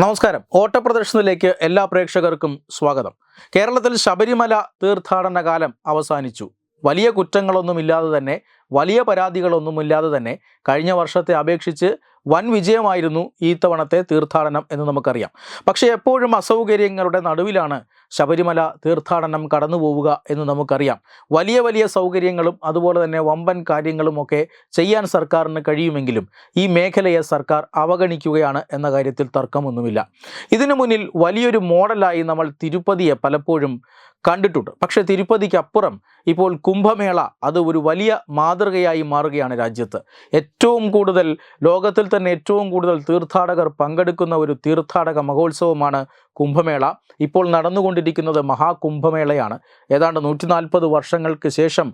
നമസ്കാരം. ഓട്ടപ്രദർശനത്തിലേക്ക് എല്ലാ പ്രേക്ഷകർക്കും സ്വാഗതം. കേരളത്തിൽ ശബരിമല തീർത്ഥാടന കാലം അവസാനിച്ചു. വലിയ കുറ്റങ്ങളൊന്നുമില്ലാതെ തന്നെ വലിയ പരാതികളൊന്നുമില്ലാതെ തന്നെ കഴിഞ്ഞ വർഷത്തെ അപേക്ഷിച്ച് വൻ വിജയമായിരുന്നു ഈ തവണത്തെ തീർത്ഥാടനം എന്ന് നമുക്കറിയാം. പക്ഷേ എപ്പോഴും അസൗകര്യങ്ങളുടെ നടുവിലാണ് ശബരിമല തീർത്ഥാടനം കടന്നു പോവുക എന്ന് നമുക്കറിയാം. വലിയ വലിയ സൗകര്യങ്ങളും അതുപോലെ തന്നെ വമ്പൻ കാര്യങ്ങളുമൊക്കെ ചെയ്യാൻ സർക്കാരിന് കഴിയുമെങ്കിലും ഈ മേഖലയെ സർക്കാർ അവഗണിക്കുകയാണ് എന്ന കാര്യത്തിൽ തർക്കമൊന്നുമില്ല. ഇതിനു മുന്നിൽ വലിയൊരു മോഡലായി നമ്മൾ തിരുപ്പതിയെ പലപ്പോഴും കണ്ടിട്ടുണ്ട്. പക്ഷേ തിരുപ്പതിക്കപ്പുറം ഇപ്പോൾ കുംഭമേള അത് ഒരു വലിയ മാതൃകയായി മാറുകയാണ് രാജ്യത്ത്. ഏറ്റവും കൂടുതൽ ലോകത്തിൽ തന്നെ ഏറ്റവും കൂടുതൽ തീർത്ഥാടകർ പങ്കെടുക്കുന്ന ഒരു തീർത്ഥാടക മഹോത്സവമാണ് കുംഭമേള. ഇപ്പോൾ നടന്നുകൊണ്ടിരിക്കുന്നത് മഹാകുംഭമേളയാണ്. ഏതാണ്ട് നൂറ്റി നാൽപ്പത് വർഷങ്ങൾക്ക് ശേഷം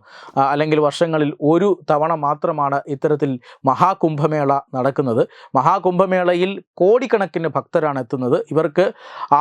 അല്ലെങ്കിൽ വർഷങ്ങളിൽ ഒരു തവണ മാത്രമാണ് ഇത്തരത്തിൽ മഹാകുംഭമേള നടക്കുന്നത്. മഹാകുംഭമേളയിൽ കോടിക്കണക്കിന് ഭക്തരാണ് എത്തുന്നത്. ഇവർക്ക്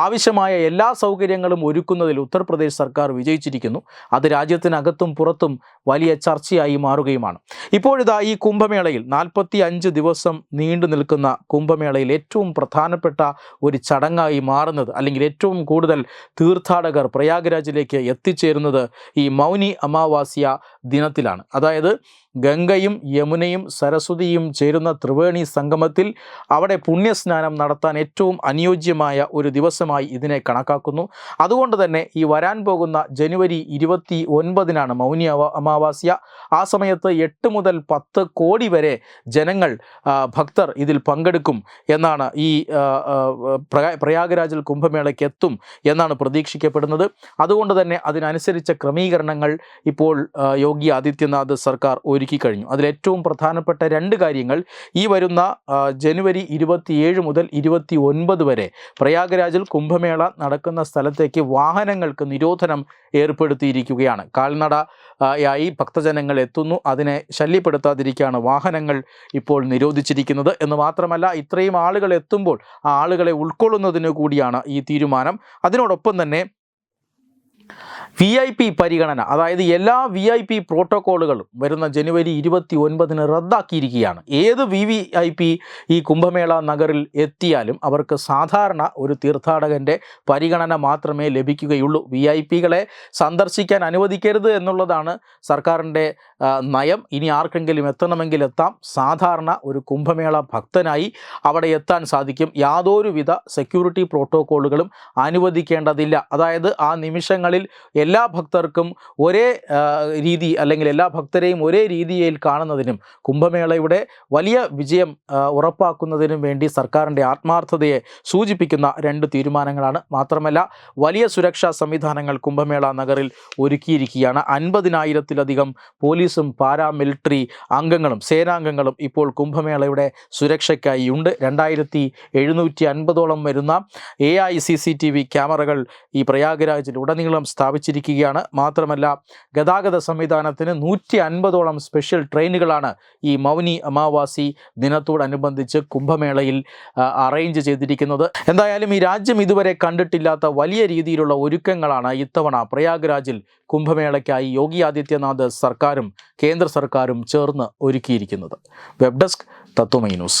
ആവശ്യമായ എല്ലാ സൗകര്യങ്ങളും ഒരുക്കുന്നതിൽ ഉത്തർപ്രദേശ് സർക്കാർ വിജയിച്ചിരിക്കുന്നു. അത് രാജ്യത്തിനകത്തും പുറത്തും വലിയ ചർച്ചയായി മാറുകയുമാണ് ഇപ്പോഴിതാ ഈ കുംഭമേളയിൽ നാൽപ്പത്തി അഞ്ച് ദിവസം നീണ്ടു നിൽക്കുന്ന കുംഭമേളയിൽ ഏറ്റവും പ്രധാനപ്പെട്ട ഒരു ചടങ്ങായി മാറുന്നത് അല്ലെങ്കിൽ ഏറ്റവും കൂടുതൽ തീർത്ഥാടകർ പ്രയാഗ്രാജിലേക്ക് എത്തിച്ചേരുന്നത് ഈ മൗനി അമാവാസ്യ ദിനത്തിലാണ്. അതായത് ഗംഗയും യമുനയും സരസ്വതിയും ചേരുന്ന ത്രിവേണി സംഗമത്തിൽ അവിടെ പുണ്യസ്നാനം നടത്താൻ ഏറ്റവും അനുയോജ്യമായ ഒരു ദിവസമായി ഇതിനെ കണക്കാക്കുന്നു. അതുകൊണ്ട് തന്നെ ഈ വരാൻ പോകുന്ന ജനുവരി ഇരുപത്തി ഒൻപതിനാണ് മൗനി അമാവാസ്യ. ആ സമയത്ത് എട്ട് മുതൽ പത്ത് കോടി വരെ ജനങ്ങൾ ഭക്തർ ഇതിൽ പങ്കെടുക്കും എന്നാണ് ഈ പ്രയാഗരാജിൽ കുംഭമേളയ്ക്ക് എത്തും എന്നാണ് പ്രതീക്ഷിക്കപ്പെടുന്നത്. അതുകൊണ്ട് തന്നെ അതിനനുസരിച്ച ക്രമീകരണങ്ങൾ ഇപ്പോൾ ആ, യോഗി ആദിത്യനാഥ് സർക്കാർ ഒരുക്കി കഴിഞ്ഞു. അതിലേറ്റവും പ്രധാനപ്പെട്ട രണ്ട് കാര്യങ്ങൾ ഈ വരുന്ന ജനുവരി ഇരുപത്തിയേഴ് മുതൽ ഇരുപത്തി ഒൻപത് വരെ പ്രയാഗ്രാജിൽ കുംഭമേള നടക്കുന്ന സ്ഥലത്തേക്ക് വാഹനങ്ങൾക്ക് നിരോധനം ഏർപ്പെടുത്തിയിരിക്കുകയാണ്. കാൽനട ആയി ഭക്തജനങ്ങൾ എത്തുന്നു. അതിനെ ശല്യപ്പെടുത്താതിരിക്കുകയാണ് വാഹനങ്ങൾ ഇപ്പോൾ നിരോധിച്ചിരിക്കുന്നത്. എന്ന് മാത്രമല്ല ഇത്രയും ആളുകൾ എത്തുമ്പോൾ ആ ആളുകളെ ഉൾക്കൊള്ളുന്നതിന് കൂടിയാണ് ഈ തീരുമാനം. അതിനോടൊപ്പം തന്നെ വി ഐ പി പരിഗണന അതായത് എല്ലാ വി ഐ പി പ്രോട്ടോക്കോളുകളും വരുന്ന ജനുവരി ഇരുപത്തി ഒൻപതിന് റദ്ദാക്കിയിരിക്കുകയാണ്. ഏത് വി വി ഐ പി ഈ കുംഭമേള നഗറിൽ എത്തിയാലും അവർക്ക് സാധാരണ ഒരു തീർത്ഥാടകന്റെ പരിഗണന മാത്രമേ ലഭിക്കുകയുള്ളൂ. വി ഐ പികളെ സന്ദർശിക്കാൻ അനുവദിക്കരുത് എന്നുള്ളതാണ് സർക്കാരിന്റെ നയം. ഇനി ആർക്കെങ്കിലും എത്തണമെങ്കിൽ എത്താം. സാധാരണ ഒരു കുംഭമേള ഭക്തനായി അവിടെ എത്താൻ സാധിക്കും. യാതൊരുവിധ സെക്യൂരിറ്റി പ്രോട്ടോക്കോളുകളും അനുവദിക്കേണ്ടതില്ല. അതായത് ആ നിമിഷങ്ങളിൽ എല്ലാ ഭക്തർക്കും ഒരേ രീതി അല്ലെങ്കിൽ എല്ലാ ഭക്തരെയും ഒരേ രീതിയിൽ കാണുന്നതിനും കുംഭമേളയുടെ വലിയ വിജയം ഉറപ്പാക്കുന്നതിനും വേണ്ടി സർക്കാരിന്റെ ആത്മാർത്ഥതയെ സൂചിപ്പിക്കുന്ന രണ്ട് തീരുമാനങ്ങളാണ്. മാത്രമല്ല വലിയ സുരക്ഷാ സംവിധാനങ്ങൾ കുംഭമേള നഗറിൽ ഒരുക്കിയിരിക്കുകയാണ്. അൻപതിനായിരത്തിലധികം പോലീസും പാരാമിലിറ്ററി അംഗങ്ങളും സേനാംഗങ്ങളും ഇപ്പോൾ കുംഭമേളയുടെ സുരക്ഷയ്ക്കായി ഉണ്ട്. രണ്ടായിരത്തി എഴുന്നൂറ്റി അൻപതോളം വരുന്ന A I C C T V ക്യാമറകൾ ഈ പ്രയാഗരാജിൽ ഉടനീളം സ്ഥാപിച്ചിരിക്കുകയാണ് മാത്രമല്ല ഗതാഗത സംവിധാനത്തിന് നൂറ്റി അൻപതോളം സ്പെഷ്യൽ ട്രെയിനുകളാണ് ഈ മൗനി അമാവാസി ദിനത്തോടനുബന്ധിച്ച് കുംഭമേളയിൽ അറേഞ്ച് ചെയ്തിരിക്കുന്നത്. എന്തായാലും ഈ രാജ്യം ഇതുവരെ കണ്ടിട്ടില്ലാത്ത വലിയ രീതിയിലുള്ള ഒരുക്കങ്ങളാണ് ഇത്തവണ പ്രയാഗ്രാജിൽ കുംഭമേളയ്ക്കായി യോഗി ആദിത്യനാഥ് സർക്കാരും കേന്ദ്ര സർക്കാരും ചേർന്ന് ഒരുക്കിയിരിക്കുന്നത്. Web desk Tatwamayi news.